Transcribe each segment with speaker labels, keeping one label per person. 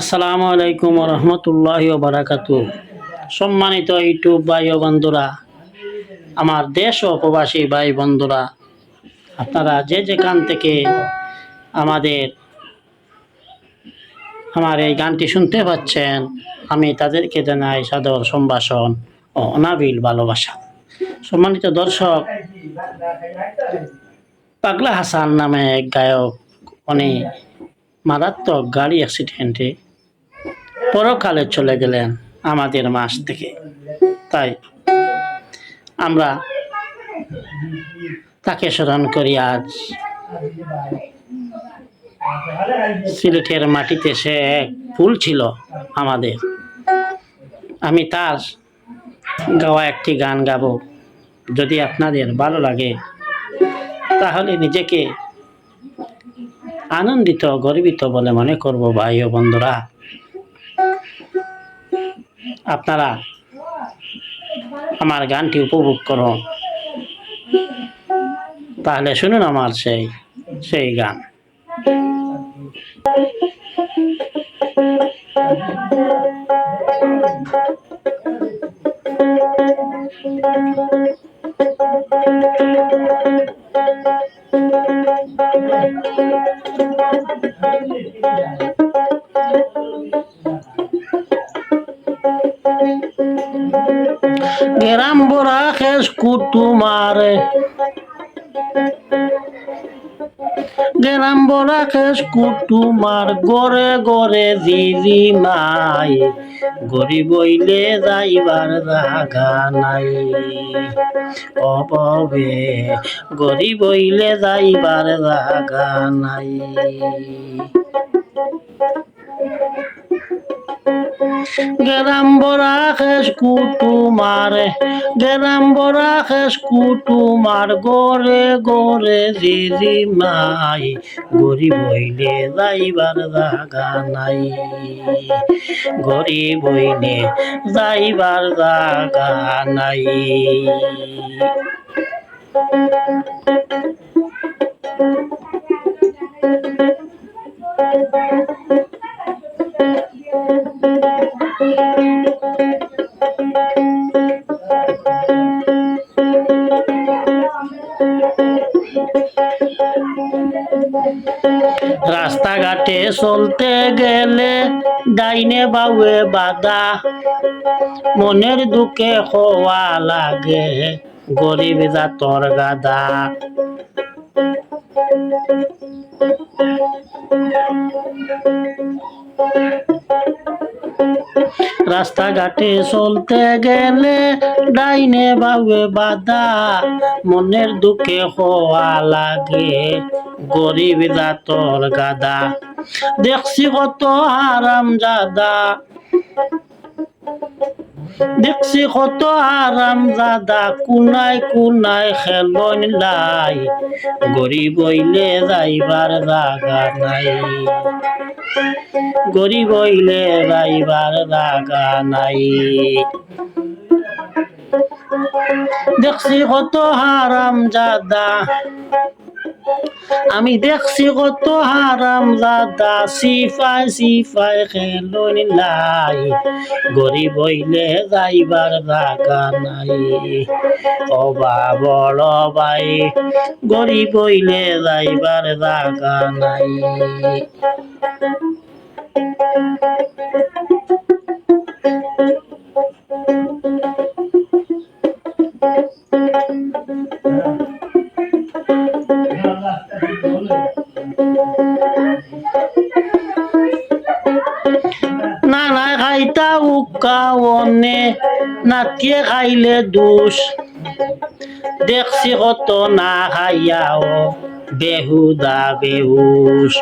Speaker 1: আসসালামু আলাইকুম রহমতুল্লাহ বারাকাতু সম্মানিত ইউটিউব ভাই ও বন্ধুরা, আমার দেশ ও প্রবাসী ভাই বন্ধুরা, আপনারা যে যেখান থেকে আমাদের, আমার এই গানটি শুনতে পাচ্ছেন, আমি তাদেরকে জানাই সাদর সম্ভাষণ ও অনাবিল ভালোবাসা। সম্মানিত দর্শক, পাগলা হাসান নামে এক গায়ক, উনি মারাত্মক গাড়ি অ্যাক্সিডেন্টে পরকালে চলে গেলেন আমাদের মাস থেকে। তাই আমরা তাকে স্মরণ করি আজ। সিলেটের মাটিতে সে এক ফুল ছিল আমাদের। আমি তার গাওয়া একটি গান গাব, যদি আপনাদের ভালো লাগে। তাহলে নিজেকে আনন্দিত, গর্বিত বলে মনে করব ভাই ও বন্ধুরা। আপনারা আমার গানটি উপভোগ করুন তাহলে শুনুন আমার সেই সেই গান। গ্রাম বড়া খেস কুটুমারে গ্রাম বড়া খেস কুটুমার গরে গরে দিদি মাই গরিব হইলে যাইবার জাগা নাই। অববে গরিব হইলে যাইবার জাগা নাই। গেরাম বরা খেস কুটুমার গেরাম বরা খেস কুটুমার গরে গরে দিদি মাই, গরিব হইলে যাইবার জাগা নাই। গরিব হইলে যাইবার জাগা নাই। রাস্তাঘাটে চলতে গেলে ডাইনে বাউে বাদা মনের দুঃখে হওয়া লাগে গরিব জাতর গাদা রাস্তাঘাটে চলতে গেলে ডাইনে বাউে বাদা মনের দুঃখে হওয়া লাগে। গরিব জাতর গাদা দেখছি কত আরাম জাদা দেখছি কত আরাম জাদা কুনাই কুনাই খেলন লাই। গরিব হইলে যাইবার জাগা নাই। গরিব হইলে যাইবার জাগা নাই। দেখছি কত হারাম জাদা আমি দেখছি কত হারাম জাদা, সিফাই সিফাই খেলন লাই গরিব হইলে যাইবার জাগা নাই। অবা বড় ভাই, গরিব হইলে যাইবার জাগা নাই। না খাইলে দোষ। দেখছি কত না খাইয়াও বেহুদা বেহুশ।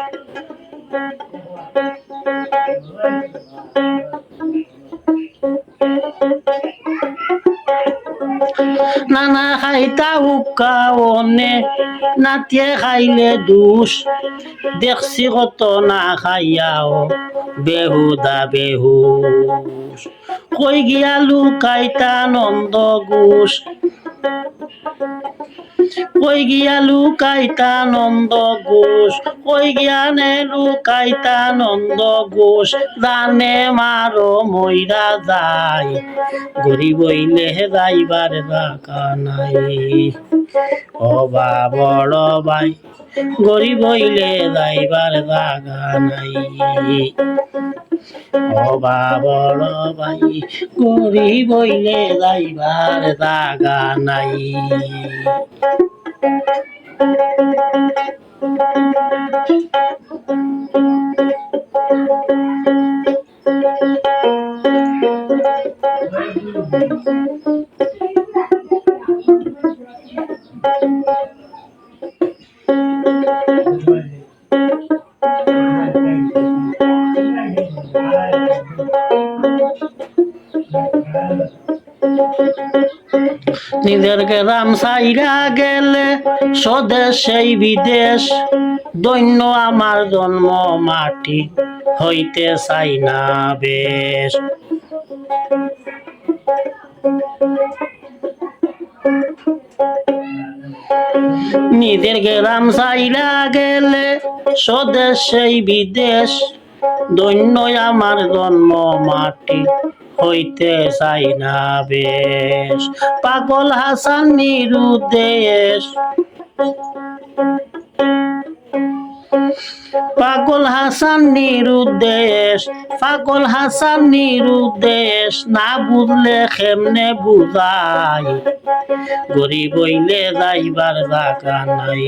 Speaker 1: নানা খাইতা উকা অনে, নাতিয়ে খাইলে দোষ। দেখছি কত না খাইয়াও, বেহুদা বেহুশ। কই গিয়া লুকাইতা নন্দ ঘোষ। কই গিয়া লুকাইতা নন্দ ঘোষ? কই গিয়ানে লুকাইতা নন্দ ঘোষ? দানে মারো মইরা যায় গরিব হইলে যাইবার রাখা নাই। অবা বড় ভাই গরিব হইলে যাইবার জাগা নাই। অবা বড় ভাই গরিব হইলে যাইবার জাগা নাই। নিজের গ্রাম সাইরা গেলে স্বদেশ সেই বিদেশ। দৈন্য আমার জন্ম মাটি হইতে চাই না বেশ। নিজের গ্রাম সাইরা গেলে স্বদেশ সেই বিদেশ। দৈন্য আমার জন্ম মাটি হইতে চাই না বেশ। পাগল হাসান নিরুদ্দেশ। পাগল হাসান নিরুদ্দেশ, পাগল হাসান নিরুদ্দেশ, না বুঝলে কেমনে বুঝাই? গরিব হইলে যাইবার জাগা নাই।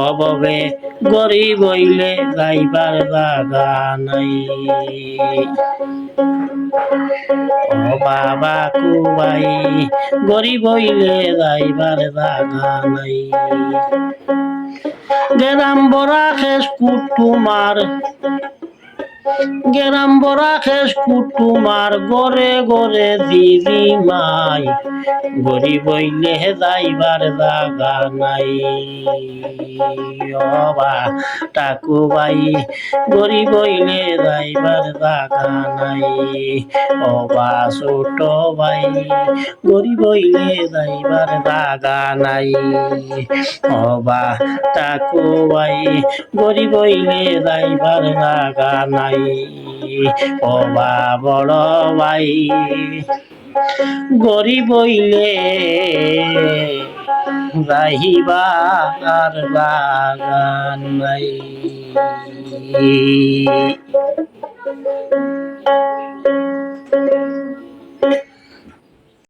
Speaker 1: অববে গরিব হইলে যাইবার জাগা নাই। বাবা কুবাই, গরিব হইলে যাইবার জাগা নাই। গেরাম বরা খেস কুটুমার গেরাম বরা খেস কুটুমার গরে গরে দিদি মাই। গরিব হইলে যাইবার জাগা নাই। অবা টাকু বাই, গরিব হইলে যাইবার জাগা নাই। অবা ছোট ভাই গরিব হইলে যাইবার জাগা নাই। অবা টাকু বাই, গরিব হইলে যাইবার জাগা নাই। ভাই ও বা বড় ভাই গরিব হইলে রাহিবার বাগান নাই